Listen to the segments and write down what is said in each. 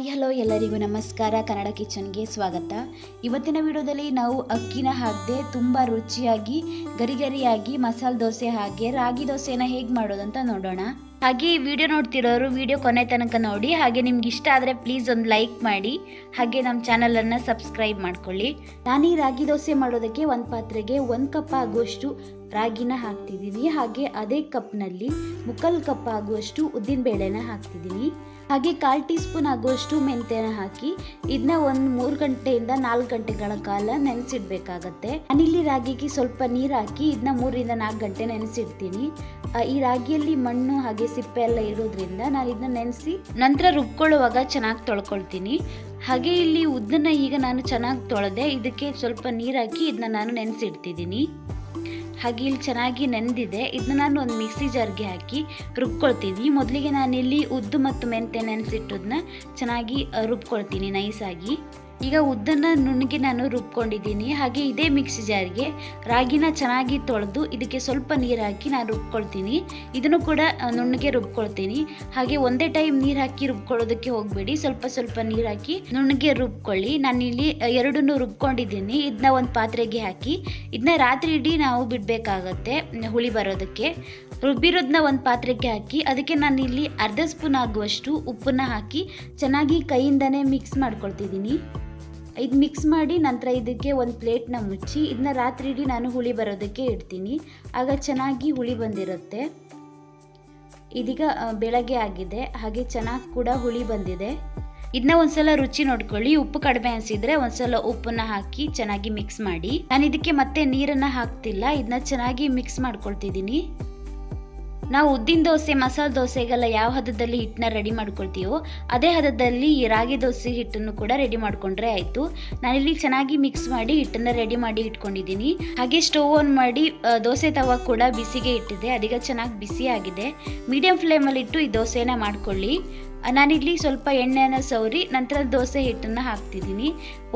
Hi, hello ಎಲ್ಲರಿಗೂ ನಮಸ್ಕಾರ. ಕನ್ನಡ ಕಿಚನ್ಗೆ ಸ್ವಾಗತ. ಇವತ್ತಿನ ವಿಡಿಯೋದಲ್ಲಿ ನಾವು ಅಕ್ಕಿನ ಹಾಕದೆ ತುಂಬ ರುಚಿಯಾಗಿ ಗರಿ ಗರಿಯಾಗಿ ಮಸಾಲೆ ದೋಸೆ ಹಾಗೆ ರಾಗಿ ದೋಸೆನ ಹೇಗೆ ಮಾಡೋದಂತ ನೋಡೋಣ. ಹಾಗೆ ಈ ವಿಡಿಯೋ ನೋಡ್ತಿರೋರು ವಿಡಿಯೋ ಕೊನೆ ತನಕ ನೋಡಿ. ಹಾಗೆ ನಿಮ್ಗೆ ಇಷ್ಟ ಆದರೆ ಪ್ಲೀಸ್ ಒಂದು ಲೈಕ್ ಮಾಡಿ. ಹಾಗೆ ನಮ್ಮ ಚಾನಲನ್ನು ಸಬ್ಸ್ಕ್ರೈಬ್ ಮಾಡ್ಕೊಳ್ಳಿ. ನಾನು ರಾಗಿ ದೋಸೆ ಮಾಡೋದಕ್ಕೆ ಒಂದು ಪಾತ್ರೆಗೆ ಒಂದು ಕಪ್ ಆಗುವಷ್ಟು ರಾಗಿನ ಹಾಕ್ತಿದ್ದೀನಿ ಹಾಗೆ ಅದೇ ಕಪ್ನಲ್ಲಿ ಮುಕ್ಕಲ್ ಕಪ್ ಆಗುವಷ್ಟು ಉದ್ದಿನ ಬೇಳೆನ ಹಾಕ್ತಿದ್ದೀನಿ ಹಾಗೆ ಕಾಲು ಟೀ ಸ್ಪೂನ್ ಆಗುವಷ್ಟು ಮೆಂತ್ಯನ ಹಾಕಿ ಇದನ್ನ ಒಂದು ಮೂರು ಗಂಟೆಯಿಂದ ನಾಲ್ಕು ಗಂಟೆಗಳ ಕಾಲ ನೆನೆಸಿಡ್ಬೇಕಾಗತ್ತೆ. ನಾನಿಲ್ಲಿ ರಾಗಿಗೆ ಸ್ವಲ್ಪ ನೀರು ಹಾಕಿ ಇದನ್ನ ಮೂರಿಂದ ನಾಲ್ಕು ಗಂಟೆ ನೆನೆಸಿಡ್ತೀನಿ. ಈ ರಾಗಿಯಲ್ಲಿ ಮಣ್ಣು ಹಾಗೆ ಸಿಪ್ಪೆ ಎಲ್ಲ ಇರೋದ್ರಿಂದ ನಾನು ಇದನ್ನ ನೆನೆಸಿ ನಂತರ ರುಬ್ಕೊಳ್ಳುವಾಗ ಚೆನ್ನಾಗಿ ತೊಳ್ಕೊಳ್ತೀನಿ. ಹಾಗೆ ಇಲ್ಲಿ ಉದ್ದನ್ನ ಈಗ ನಾನು ಚೆನ್ನಾಗಿ ತೊಳೆದೆ, ಇದಕ್ಕೆ ಸ್ವಲ್ಪ ನೀರು ಹಾಕಿ ಇದನ್ನ ನಾನು ನೆನೆಸಿಡ್ತಿದ್ದೀನಿ ಹಾಗೆ ಇಲ್ಲಿ ಚೆನ್ನಾಗಿ ನೆಂದಿದೆ. ಇದನ್ನ ನಾನು ಒಂದು ಮಿಕ್ಸಿ ಜಾರ್ಗೆ ಹಾಕಿ ರುಬ್ಕೊಳ್ತೀನಿ. ಮೊದಲಿಗೆ ನಾನಿಲ್ಲಿ ಉದ್ದು ಮತ್ತು ಮೆಂತೆ ನೆನೆಸಿಟ್ಟದನ್ನ ಚೆನ್ನಾಗಿ ರುಬ್ಕೊಳ್ತೀನಿ ನೈಸಾಗಿ. ಈಗ ಉದ್ದನ್ನ ನುಣ್ಣಗೆ ನಾನು ರುಬ್ಕೊಂಡಿದ್ದೀನಿ. ಹಾಗೆ ಇದೇ ಮಿಕ್ಸಿ ಜಾರಿಗೆ ರಾಗಿನ ಚೆನ್ನಾಗಿ ತೊಳೆದು ಇದಕ್ಕೆ ಸ್ವಲ್ಪ ನೀರು ಹಾಕಿ ನಾನು ರುಬ್ಕೊಳ್ತೀನಿ. ಇದನ್ನು ಕೂಡ ನುಣ್ಣಗೆ ರುಬ್ಕೊಳ್ತೀನಿ. ಹಾಗೆ ಒಂದೇ ಟೈಮ್ ನೀರು ಹಾಕಿ ರುಬ್ಕೊಳ್ಳೋದಕ್ಕೆ ಹೋಗಬೇಡಿ. ಸ್ವಲ್ಪ ಸ್ವಲ್ಪ ನೀರು ಹಾಕಿ ನುಣ್ಣಗೆ ರುಬ್ಕೊಳ್ಳಿ. ನಾನಿಲ್ಲಿ ಎರಡನ್ನೂ ರುಬ್ಕೊಂಡಿದ್ದೀನಿ. ಇದನ್ನ ಒಂದು ಪಾತ್ರೆಗೆ ಹಾಕಿ ಇದನ್ನ ರಾತ್ರಿ ಇಡೀ ನಾವು ಬಿಡಬೇಕಾಗತ್ತೆ, ಹುಳಿ ಬರೋದಕ್ಕೆ. ರುಬ್ಬಿರೋದನ್ನ ಒಂದು ಪಾತ್ರೆಗೆ ಹಾಕಿ, ಅದಕ್ಕೆ ನಾನು ಇಲ್ಲಿ ಅರ್ಧ ಸ್ಪೂನ್ ಆಗುವಷ್ಟು ಉಪ್ಪನ್ನ ಹಾಕಿ ಚೆನ್ನಾಗಿ ಕೈಯಿಂದನೇ ಮಿಕ್ಸ್ ಮಾಡ್ಕೊಳ್ತಿದ್ದೀನಿ. ಇದು ಮಿಕ್ಸ್ ಮಾಡಿ ನಂತರ ಇದಕ್ಕೆ ಒಂದು ಪ್ಲೇಟ್ನ ಮುಚ್ಚಿ ಇದನ್ನ ರಾತ್ರಿ ಇಡೀ ನಾನು ಹುಳಿ ಬರೋದಕ್ಕೆ ಇಡ್ತೀನಿ. ಆಗ ಚೆನ್ನಾಗಿ ಹುಳಿ ಬಂದಿರುತ್ತೆ. ಇದೀಗ ಬೆಳಗ್ಗೆ ಆಗಿದೆ. ಹಾಗೆ ಚೆನ್ನಾಗಿ ಕೂಡ ಹುಳಿ ಬಂದಿದೆ. ಇದನ್ನ ಒಂದ್ಸಲ ರುಚಿ ನೋಡ್ಕೊಳ್ಳಿ. ಉಪ್ಪು ಕಡಿಮೆ ಅನಿಸಿದ್ರೆ ಒಂದ್ಸಲ ಉಪ್ಪನ್ನ ಹಾಕಿ ಚೆನ್ನಾಗಿ ಮಿಕ್ಸ್ ಮಾಡಿ. ನಾನು ಇದಕ್ಕೆ ಮತ್ತೆ ನೀರನ್ನ ಹಾಕ್ತಿಲ್ಲ. ಇದನ್ನ ಚೆನ್ನಾಗಿ ಮಿಕ್ಸ್ ಮಾಡ್ಕೊಳ್ತಿದ್ದೀನಿ. ನಾವು ಉದ್ದಿನ ದೋಸೆ, ಮಸಾಲೆ ದೋಸೆಗೆಲ್ಲ ಯಾವ ಹದದಲ್ಲಿ ಹಿಟ್ಟನ್ನ ರೆಡಿ ಮಾಡ್ಕೊಳ್ತೀವೋ ಅದೇ ಹದದಲ್ಲಿ ಈ ರಾಗಿ ದೋಸೆ ಹಿಟ್ಟನ್ನು ಕೂಡ ರೆಡಿ ಮಾಡ್ಕೊಂಡ್ರೆ ಆಯಿತು. ನಾನಿಲ್ಲಿ ಚೆನ್ನಾಗಿ ಮಿಕ್ಸ್ ಮಾಡಿ ಹಿಟ್ಟನ್ನು ರೆಡಿ ಮಾಡಿ ಇಟ್ಕೊಂಡಿದ್ದೀನಿ. ಹಾಗೆ ಸ್ಟೋವ್ ಆನ್ ಮಾಡಿ ದೋಸೆ ತವ ಕೂಡ ಬಿಸಿಗೆ ಇಟ್ಟಿದೆ ಅದೀಗ ಚೆನ್ನಾಗಿ ಬಿಸಿ ಆಗಿದೆ ಮೀಡಿಯಂ ಫ್ಲೇಮಲ್ಲಿ ಇಟ್ಟು ಈ ದೋಸೆನ ಮಾಡ್ಕೊಳ್ಳಿ. ನಾನಿಲ್ಲಿ ಸ್ವಲ್ಪ ಎಣ್ಣೆನ ಸವರಿ, ನಂತರ ದೋಸೆ ಹಿಟ್ಟನ್ನು ಹಾಕ್ತಿದ್ದೀನಿ.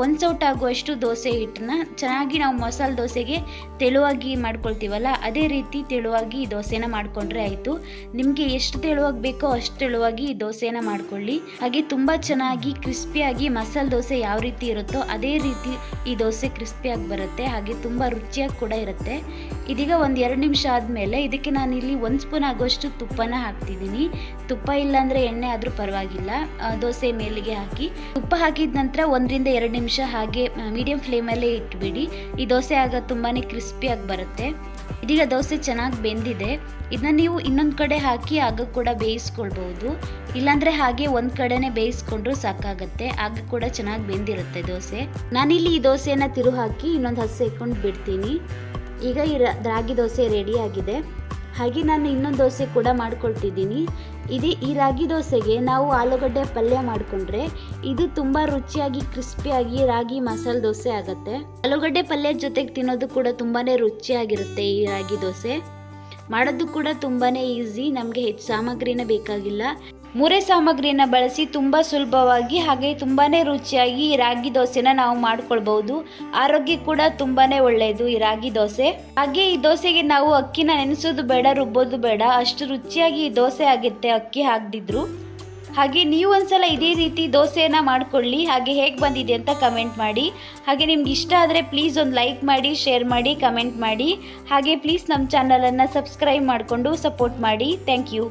ಒಂದು ಸೌಟ್ ಆಗುವಷ್ಟು ದೋಸೆ ಹಿಟ್ಟನ್ನ, ಚೆನ್ನಾಗಿ ನಾವು ಮಸಾಲೆ ದೋಸೆಗೆ ತೆಳುವಾಗಿ ಮಾಡ್ಕೊಳ್ತೀವಲ್ಲ, ಅದೇ ರೀತಿ ತೆಳುವಾಗಿ ಈ ದೋಸೆನ ಮಾಡಿಕೊಂಡ್ರೆ ಆಯಿತು. ನಿಮಗೆ ಎಷ್ಟು ತೆಳುವಾಗಿ ಬೇಕೋ ಅಷ್ಟು ತೆಳುವಾಗಿ ಈ ದೋಸೆನ ಮಾಡ್ಕೊಳ್ಳಿ. ಹಾಗೆ ತುಂಬ ಚೆನ್ನಾಗಿ ಕ್ರಿಸ್ಪಿಯಾಗಿ ಮಸಾಲೆ ದೋಸೆ ಯಾವ ರೀತಿ ಇರುತ್ತೋ ಅದೇ ರೀತಿ ಈ ದೋಸೆ ಕ್ರಿಸ್ಪಿಯಾಗಿ ಬರುತ್ತೆ. ಹಾಗೆ ತುಂಬ ರುಚಿಯಾಗಿ ಕೂಡ ಇರುತ್ತೆ. ಇದೀಗ ಒಂದು ಎರಡು ನಿಮಿಷ ಆದಮೇಲೆ ಇದಕ್ಕೆ ನಾನು ಇಲ್ಲಿ ಒಂದು ಸ್ಪೂನ್ ಆಗುವಷ್ಟು ತುಪ್ಪನ ಹಾಕ್ತಿದ್ದೀನಿ. ತುಪ್ಪ ಇಲ್ಲಾಂದರೆ ಎಣ್ಣೆ ಆದರೂ ಪರವಾಗಿಲ್ಲ. ದೋಸೆ ಮೇಲಿಗೆ ಹಾಕಿ ತುಪ್ಪ ಹಾಕಿದ ನಂತರ ಒಂದರಿಂದ ಎರಡು ನಿಮಿಷ ಹಾಗೆ ಮೀಡಿಯಂ ಫ್ಲೇಮಲ್ಲೇ ಇಟ್ಬಿಡಿ. ಈ ದೋಸೆ ಆಗ ತುಂಬಾ ಕ್ರಿಸ್ಪಿಯಾಗಿ ಬರುತ್ತೆ. ಇದೀಗ ದೋಸೆ ಚೆನ್ನಾಗಿ ಬೆಂದಿದೆ. ಇದನ್ನ ನೀವು ಇನ್ನೊಂದು ಕಡೆ ಹಾಕಿ ಆಗ ಕೂಡ ಬೇಯಿಸ್ಕೊಳ್ಬೋದು ಇಲ್ಲಾಂದರೆ ಹಾಗೆ ಒಂದು ಕಡೆನೇ ಬೇಯಿಸ್ಕೊಂಡ್ರು ಸಾಕಾಗತ್ತೆ. ಆಗ ಕೂಡ ಚೆನ್ನಾಗಿ ಬೆಂದಿರುತ್ತೆ ದೋಸೆ. ನಾನಿಲ್ಲಿ ಈ ದೋಸೆಯನ್ನು ತಿರು ಹಾಕಿ ಇನ್ನೊಂದು ಹತ್ತು ಇಟ್ಕೊಂಡು ಬಿಡ್ತೀನಿ. ಈಗ ಈ ರಾಗಿ ದೋಸೆ ರೆಡಿ ಆಗಿದೆ. ಹಾಗೆ ನಾನು ಇನ್ನೊಂದು ದೋಸೆ ಕೂಡ ಮಾಡ್ಕೊಳ್ತಿದ್ದೀನಿ. ಇದೇ ಈ ರಾಗಿ ದೋಸೆಗೆ ನಾವು ಆಲೂಗಡ್ಡೆ ಪಲ್ಯ ಮಾಡಿಕೊಂಡ್ರೆ ಇದು ತುಂಬ ರುಚಿಯಾಗಿ ಕ್ರಿಸ್ಪಿಯಾಗಿ ರಾಗಿ ಮಸಾಲೆ ದೋಸೆ ಆಗುತ್ತೆ. ಆಲೂಗಡ್ಡೆ ಪಲ್ಯ ಜೊತೆಗೆ ತಿನ್ನೋದು ಕೂಡ ತುಂಬಾ ರುಚಿಯಾಗಿರುತ್ತೆ ಈ ರಾಗಿ ದೋಸೆ. ಮಾಡೋದು ಕೂಡ ತುಂಬಾ ಈಸಿ, ನಮಗೆ ಹೆಚ್ಚು ಸಾಮಗ್ರಿನೇ ಬೇಕಾಗಿಲ್ಲ. ಮೂರೇ ಸಾಮಗ್ರಿನ ಬಳಸಿ ತುಂಬ ಸುಲಭವಾಗಿ ಹಾಗೆ ತುಂಬಾ ರುಚಿಯಾಗಿ ಈ ರಾಗಿ ದೋಸೆನ ನಾವು ಮಾಡ್ಕೊಳ್ಬಹುದು. ಆರೋಗ್ಯ ಕೂಡ ತುಂಬಾ ಒಳ್ಳೆಯದು ಈ ರಾಗಿ ದೋಸೆ. ಹಾಗೆ ಈ ದೋಸೆಗೆ ನಾವು ಅಕ್ಕಿನ ನೆನೆಸೋದು ಬೇಡ, ರುಬ್ಬೋದು ಬೇಡ. ಅಷ್ಟು ರುಚಿಯಾಗಿ ಈ ದೋಸೆ ಆಗುತ್ತೆ ಅಕ್ಕಿ ಹಾಕ್ದಿದ್ರು. ಹಾಗೆ ನೀವು ಒಂದ್ಸಲ ಇದೇ ರೀತಿ ದೋಸೆಯನ್ನು ಮಾಡ್ಕೊಳ್ಳಿ. ಹಾಗೆ ಹೇಗೆ ಬಂದಿದೆ ಅಂತ ಕಮೆಂಟ್ ಮಾಡಿ. ಹಾಗೆ ನಿಮ್ಗೆ ಇಷ್ಟ ಆದರೆ ಪ್ಲೀಸ್ ಒಂದು ಲೈಕ್ ಮಾಡಿ, ಶೇರ್ ಮಾಡಿ, ಕಮೆಂಟ್ ಮಾಡಿ. ಹಾಗೆ ಪ್ಲೀಸ್ ನಮ್ಮ ಚಾನಲನ್ನು ಸಬ್ಸ್ಕ್ರೈಬ್ ಮಾಡಿಕೊಂಡು ಸಪೋರ್ಟ್ ಮಾಡಿ. Thank you.